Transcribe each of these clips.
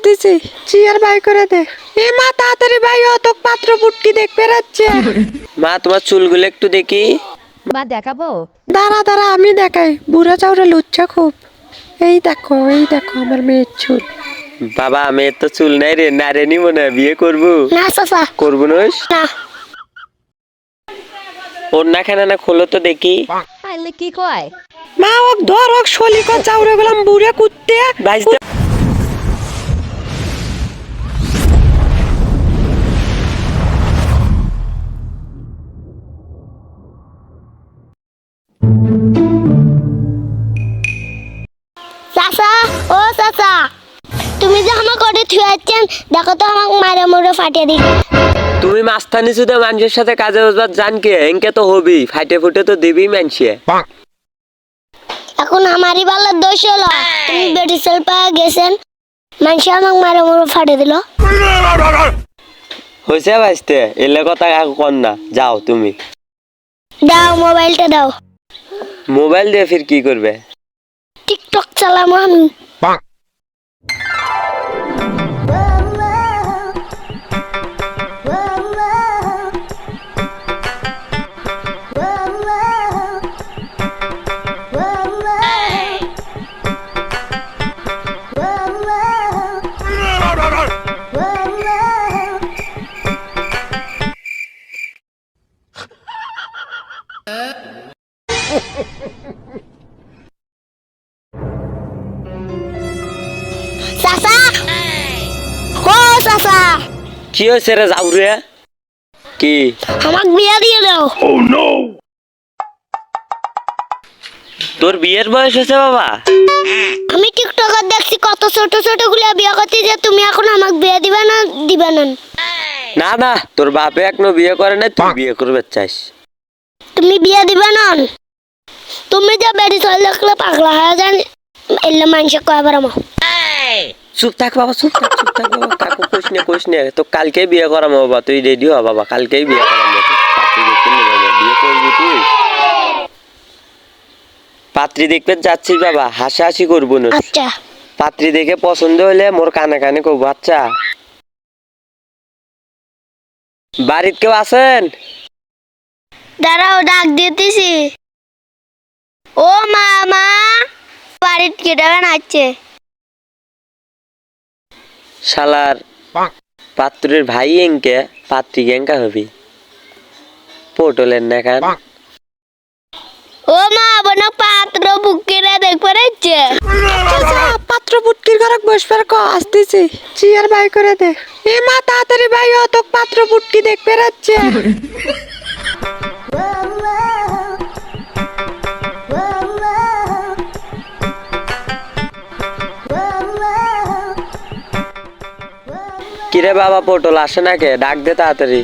আসতেছি chair by করে দে। এ মা তাড়াতাড়ি ভাই ও তো পাত্র পুটকি দেখতে রাখছে মা তোমার চুলগুলো একটু দেখি। মা দেখাবো? দাঁড়া দাঁড়া আমি দেখাই। বুড়া চাউরে লুচ্ছা খুব। এই দেখো এই দেখো আমার মেয়ের চুল। বাবা আমি তো চুল নাই রে না রে নিব না বিয়ে করব। না চাচা। করব নস না ওর না। খানা না খোলো তো দেখি। আইলে কি কয়? মা ওক ধর ওক শলিক চাউরে গেলাম বুড়ে কুত্তে। যে আমাকে করে থুয়াচ্ছেন দেখো তো আমাকে মারে মুড়ে ফাটিয়ে দিল তুমি মাস্তানি শুধু মানুষের সাথে কাজে বসবার জান কে? এনকে তো হবি ফাইটে ফুটে তো দিবি মানসিয়ে এখন আমারই ভালো দোষ হলো তুমি বেটি সেল পাওয়া গেছেন মানুষ আমাকে মারে মুড়ে ফাটিয়ে দিল। হয়েছে এলে কথা কাকু কর না যাও তুমি। দাও মোবাইলটা দাও। মোবাইল দিয়ে ফির কি করবে? টিকটক চালামো আমি। কি হয়েছে রে যাও রে কি? আমাকে বিয়ে দিয়ে দাও। তোর বিয়ের বয়স হয়েছে বাবা? আমি টিকটকার দেখছি কত ছোট ছোটগুলা বিয়ে করতে যে তুমি এখন আমাকে বিয়ে দিবে না দিবে না। না না তোর বাপে এখনও বিয়ে করে নাই তুই বিয়ে করবে চাইস তুমি বিয়ে দিবে না। তুমি যে বেড়ি চলে দেখলে পাগলা হয়ে যান এলে মানুষ কয়বার আমার চুপ থাক বাবা চুপ থাক চুপ থাক বাবা। কাকু কোশ নে তো কালকেই বিয়ে করামো বাবা তুই রেডি হ বাবা কালকেই বিয়ে করামো বিয়ে করবি তুই? পাত্রী দেখতে যাচ্ছিস বাবা হাসাহাসি করব না। আচ্ছা। পাত্রী দেখে পছন্দ হলে মোর কানে কানে কব আচ্ছা। বাড়িত কেউ আছেন? দাঁড়াও ডাক দিতেছি। ও মামা বাড়ির কেটে বানাচ্ছে শালার পাত্রের ভাই এঙ্কে পাত্রী কেঙ্কা হবি? পটলের না খান ও মা বোন পাত্র বুকিরা দেখবে রাখছে চাচা পাত্র পুটকির ঘরে বসবার ক আসতেছি। চেয়ার বাই করে দে। এ মা তাড়াতাড়ি ভাই ও তো পাত্র পুটকি দেখতে রাখছে কিরে বাবা পটল আসে না কে ডাক দে তাড়াতাড়ি।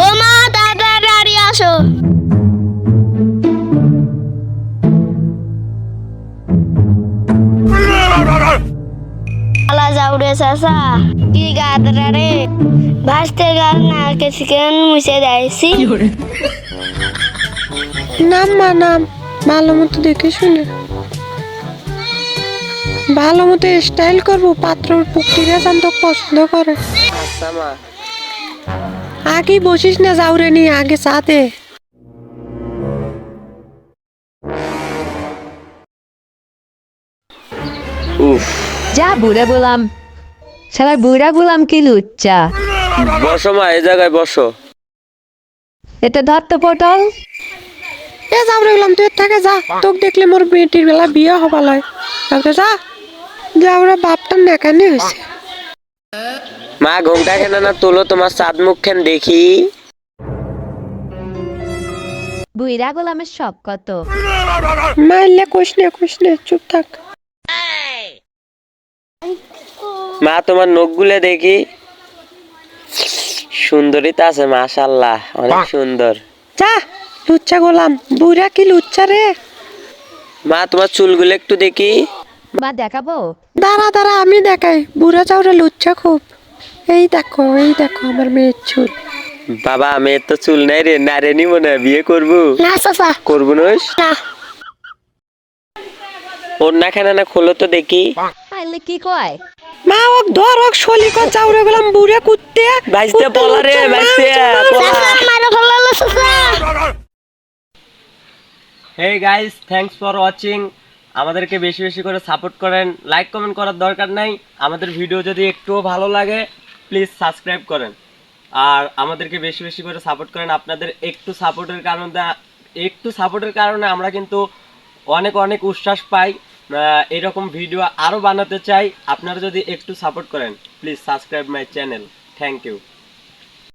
ও মা তাড়াতাড়ি আসো। আলা যাও রে চাচা। কি গাদরা রে ভাসতে গাল না কে চিকেন মুছে যাইছি নাম মা নাম। ভালো মতো দেখে শুনে। ভালো মতো স্টাইল করব পাত্র পুটকিরা জান তো পছন্দ করে। আচ্ছা মা। আগে বসিস না যাওরে নি আগে চা দে। উফ। যা বুড়া বললাম শালার বুড়া বললাম কি লুচ্চা। বসো মা এই জায়গায় বসো। এটা ধর তো পটল। এ যাওরে গেলাম তুই থেকে যা। তোকে দেখলে মোর বেটির বেলা বিয়ে হবা লয়। তারপরে যা যাওরা বাপটা নেকানি হয়েছে। মা ঘুমটা কেন না তোলো তোমার চাঁদ মুখ খেন দেখি গোলামের শখ কত? মারলে কোষ নে কোষ নে চুপ থাক। মা তোমার নখ গুলে দেখি। সুন্দরী তো আছে মাশাল্লাহ অনেক সুন্দর। যা লুচ্চা গোলাম বুড়া কি লুচ্চা রে? মা তোমার চুলগুলো একটু দেখি। মা দেখাবো? দাঁড়া দাঁড়া আমি দেখাই। বুড়া চাউরে লুচ্চা খুব। এই দেখো এই দেখো আমার মেয়ের চুল। বাবা আমি তো চুল নাই রে না রে নিব না বিয়ে করব। না চাচা। করব নস না ওর না। খানা না খোলো তো দেখি। এলে কি কয়? মা ওক ধর ওক শলিক চাউরে গেলাম বুড়ে কুত্তে। বাইসতে পলা রে বাইসতে ফেলালো চাচা গাইস থ্যাঙ্কস ফর ওয়াচিং আমাদেরকে বেশি বেশি করে সাপোর্ট করেন। লাইক কমেন্ট করার দরকার নাই। আমাদের ভিডিও যদি একটুও ভালো লাগে প্লিজ সাবস্ক্রাইব করেন। আর আমাদেরকে বেশি বেশি করে সাপোর্ট করেন। আপনাদের একটু সাপোর্টের কারণে, একটু সাপোর্টের কারণে আমরা কিন্তু অনেক অনেক উচ্ছ্বাস পাই। এরকম ভিডিও আরও বানাতে চাই। আপনারা যদি একটু সাপোর্ট করেন please subscribe my channel thank you